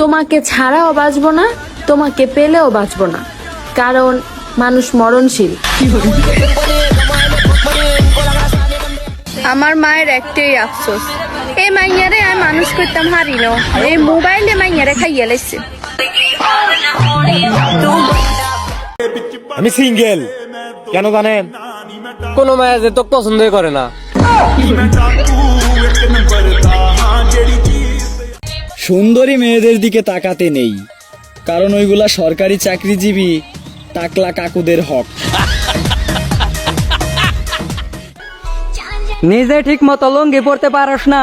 তোমাকে ছাড়াও বাঁচবো না তোমাকে পেলেও বাঁচবো না। কারণ মানুষ মরণশীল। আমার মায়ের একটাই আফসোস। এই মাইয়ারে আমি মানুষ করতাম হারি না। এই মোবাইলে মাইয়ারে খাইয়া লাইছে আমি সিঙ্গেল। কেন জানেন? কোনো মায়া যে তো পছন্দই করে না। সুন্দরী মেয়েদের দিকে তাকাতে নেই। কারণ ওইগুলা সরকারি চাকরিজীবী টাকলা কাকুদের হক। নিজে ঠিক মতো লুঙ্গি পড়তে পারস না।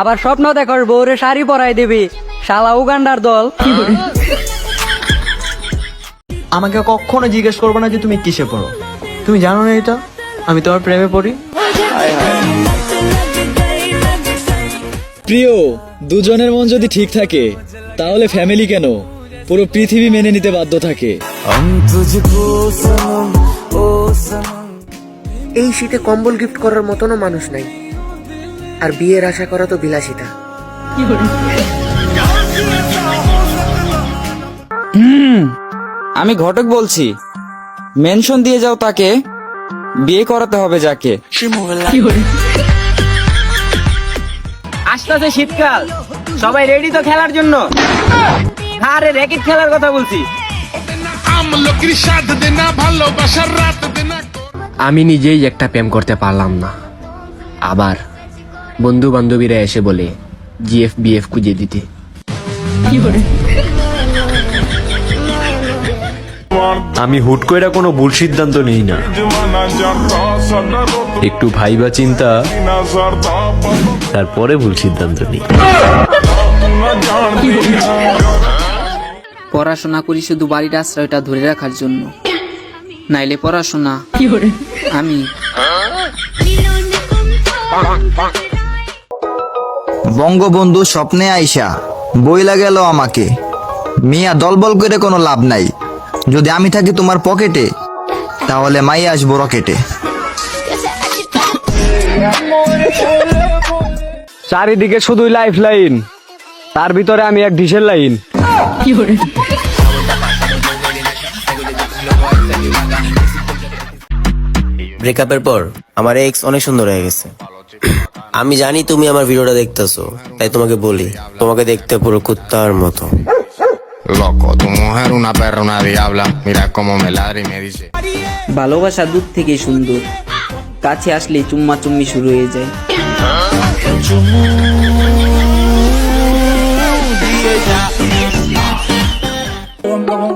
আবার স্বপ্ন দেখর বউরে শাড়ি পরাই দিবি। শালা উগান্ডার দল। আমাকে কখনো জিজ্ঞেস করবে না যে তুমি কিসে পড়ো। তুমি জানো না এটা? আমি তোমার প্রেমে পড়ি। প্রিয় দুজনের মন যদি ঠিক থাকে তাহলে ফ্যামিলি কেন? পুরো পৃথিবী মেনে নিতে বাধ্য থাকে। এই শীতে কম্বল গিফট করার মতনও মানুষ নাই। আর বিয়ের আশা করা তো বিলাসিতা। আমি ঘটক বলছি। মেনশন দিয়ে যাও তাকে বিয়ে করাতে হবে যাকে। আসতেছে শীতকাল। সবাই রেডি তো খেলার জন্য? আরে র্যাকেট খেলার কথা বলছি। আমি নিজেই একটা প্রেম করতে পারলাম না। আবার বন্ধু বান্ধবীরা এসে বলে জিএফ বিএফ খুঁজে দিতে। আমি হুট কইরা কোনো ভুল সিদ্ধান্ত নিই না। একটু ভাইবা চিন্তা তারপরে ভুল সিদ্ধান্ত নিই। পড়াশোনা করি শুধু বাড়ির আশ্রয়টা ধরে রাখার জন্য। নাইলে পড়াশোনা। আমি। বঙ্গবন্ধু স্বপ্নে আইসা বইলা গেল আমাকে। মিয়া দলবল করে কোনো লাভ নাই। যদি আমি থাকি তোমার পকেটে তাহলে মাই আসব রকেটে। চারিদিকে শুধুই লাইফ লাইন তার ভিতরে আমি এক ডিশের লাইন ব্রেকআপের পর আমার এক্স অনেক সুন্দর হয়ে গেছে। আমি জানি তুমি আমার ভিডিওটা দেখতেছো তাই তোমাকে বলি তোমাকে দেখতে পুরো কুত্তার মতো। Loco, tu mujer una perra, una diabla. Mira cómo me ladra y me dice. ভালোবাসা দূর থেকে সুন্দর কাছে আসলে চুম্মা চুম্মি শুরু হয়ে যায়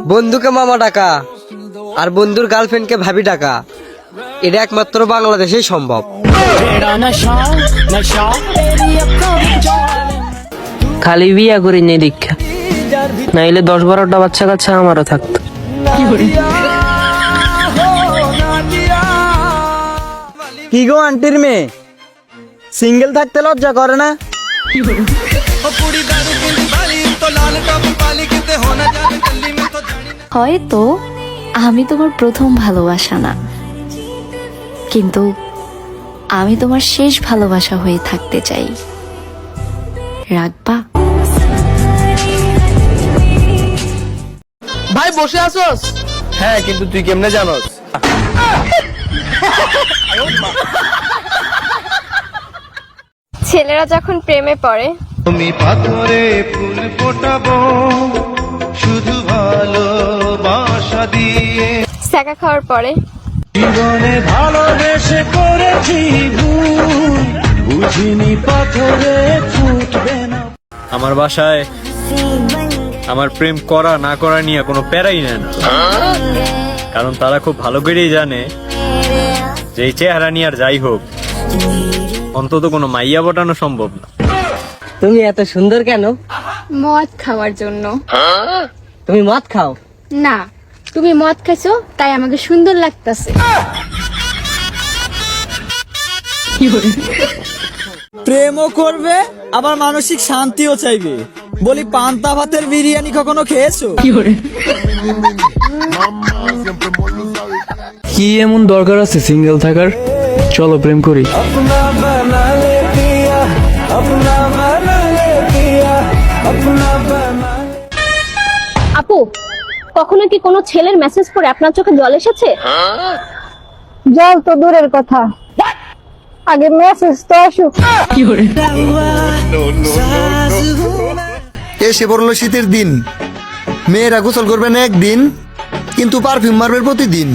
বন্ধুকে মামা ডাকা আর বন্ধুর গার্লফ্রেন্ডকে ভাবি ডাকা এটা একমাত্র বাংলাদেশেই সম্ভব খালি বিয়া করি নেই দীক্ষা নাইলে দশ বারোটা বাচ্চা কাচ্চা আমারও থাকতো। কি গো আন্টির মেয়ে? সিঙ্গেল থাকতে লজ্জা করে না? হয়তো আমি তোমার প্রথম ভালোবাসা না। কিন্তু আমি তোমার শেষ ভালোবাসা হয়ে থাকতে চাই। রাখবা? ভাই বসে আসোস হ্যাঁ কিন্তু তুই কেমনে জানোস? ছেলেরা যখন প্রেমে পড়ে তুমি পাথরে ফুল ফোটাবো শুধু ভালোবাসা দিয়ে। স্যাকা খাওয়ার পরে জীবনে ভালোবেসে করেছি ভুল বুঝিনি পাথরে ফুটবে না। আমার বাসায় আমার প্রেম করা না করা নিয়ে কোনো প্যারাই নেয় না। কারণ তারা খুব ভালো করেই জানে যে এই চেহারা নিয়ে আর যাই হোক অন্তত কোনো মাইয়া বটানো সম্ভব না। তুমি এত সুন্দর কেন? মদ খাওয়ার জন্য। তুমি মদ খাও? না তুমি মদ খাইছো তাই আমাকে সুন্দর লাগতাছে। প্রেমও করবে আবার মানসিক শান্তিও চাইবে। বলি পান্তা ভাতের বিরিয়ানি কখনো খেয়েছো কি এমন দরকার আছে সিঙ্গেল থাকার চলো প্রেম করি আপু কখনো কি কোনো ছেলের মেসেজ পড়ে আপনার চোখে জল এসেছে জল তো দূরের কথা আগে মেসেজ তো আসুক এসে পড়ল শীতের দিন। মেয়েরা গোসল করবে না একদিন কিন্তু পারফিউম মারবে প্রতিদিন।